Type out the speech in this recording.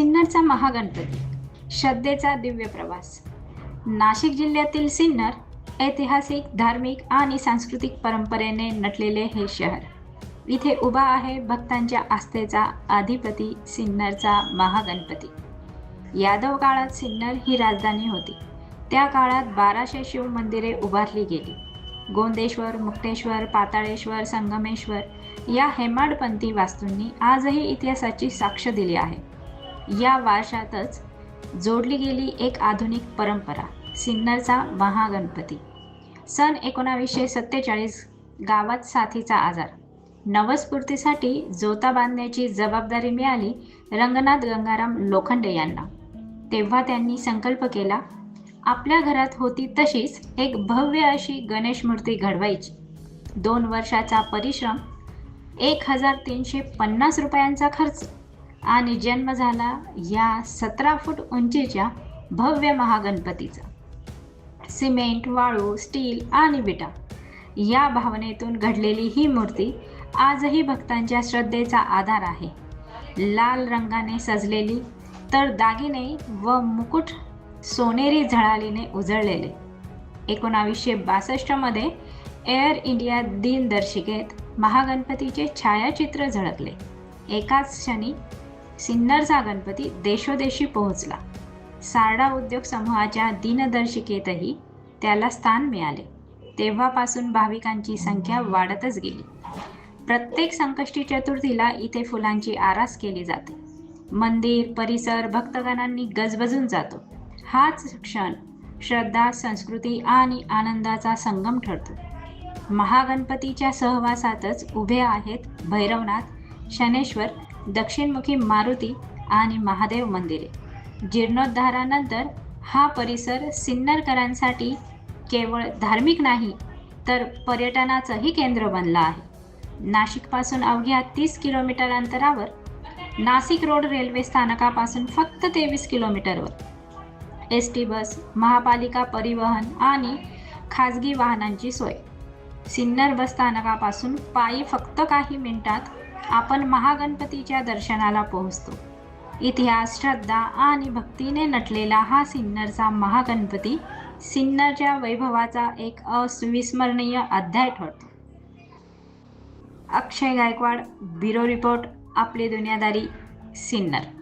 सिन्नरचा महागणपती श्रद्धेचा दिव्य प्रवास. नाशिक जिल्ह्यातील सिन्नर ऐतिहासिक धार्मिक आणि सांस्कृतिक परंपरेने नटलेले हे शहर. इथे उभा आहे भक्तांच्या आस्थेचा अधिपती सिन्नरचा महागणपती. यादव काळात सिन्नर ही राजधानी होती. त्या काळात बाराशे शिव मंदिरे उभारली गेली. गोंदेश्वर मुक्तेश्वर पाताळेश्वर संगमेश्वर या हेमाडपंथी वास्तूंनी आजही इतिहासाची साक्ष दिली आहे. या वारशातच जोडली गेली एक आधुनिक परंपरा सिन्नरचा महागणपती. सन एकोणावीसशे सत्तेचाळीस गावात साथीचा आजार. नवस्फूर्तीसाठी जोता बांधण्याची जबाबदारी मिळाली रंगनाथ गंगाराम लोखंडे यांना. तेव्हा त्यांनी संकल्प केला आपल्या घरात होती तशीच एक भव्य अशी गणेश मूर्ती घडवायची. दोन वर्षाचा परिश्रम एक हजार तीनशे पन्नास रुपयांचा खर्च. आणि जन्म झाला या सतरा फूट उंचीच्या भव्य महागणपतीचा. सिमेंट वाळू स्टील आणि विटा या भावनेतून घडलेली ही मूर्ती आजही भक्तांच्या श्रद्धेचा आधार आहे. लाल रंगाने सजलेली तर दागिने व मुकुट सोनेरी झळालीने उजळलेले. एकोणावीसशे बासष्टमध्ये एअर इंडिया दिनदर्शिकेत महागणपतीचे छायाचित्र झळकले. एकाच क्षणी सिन्नरचा गणपती देशोदेशी पोहोचला. सारडा उद्योग समूहाच्या दिनदर्शिकेतही त्याला स्थान मिळाले. तेव्हापासून भाविकांची संख्या वाढतच गेली. प्रत्येक संकष्टी चतुर्थीला इथे फुलांची आरास केली जाते. मंदिर परिसर भक्तगणांनी गजबजून जातो. हाच क्षण श्रद्धा संस्कृती आणि आनंदाचा संगम ठरतो. महागणपतीच्या सहवासातच उभे आहेत भैरवनाथ शनेश्वर दक्षिणमुखी मारुती आणि महादेव मंदिरे. जीर्णोद्धारानंतर हा परिसर सिन्नरकरांसाठी केवळ धार्मिक नाही तर पर्यटनाचंही केंद्र बनलं आहे. नाशिकपासून अवघ्या तीस किलोमीटर अंतरावर नाशिक रोड रेल्वे स्थानकापासून फक्त तेवीस किलोमीटरवर. एस टी बस महापालिका परिवहन आणि खाजगी वाहनांची सोय. सिन्नर बस स्थानकापासून पायी फक्त काही मिनिटात आपण महागणपतीच्या दर्शनाला पोहोचतो. इतिहास श्रद्धा आणि भक्तीने नटलेला हा सिन्नरचा महागणपती सिन्नरच्या वैभवाचा एक अविस्मरणीय अध्याय ठरतो. अक्षय गायकवाड ब्युरो रिपोर्ट आपली दुनियादारी सिन्नर.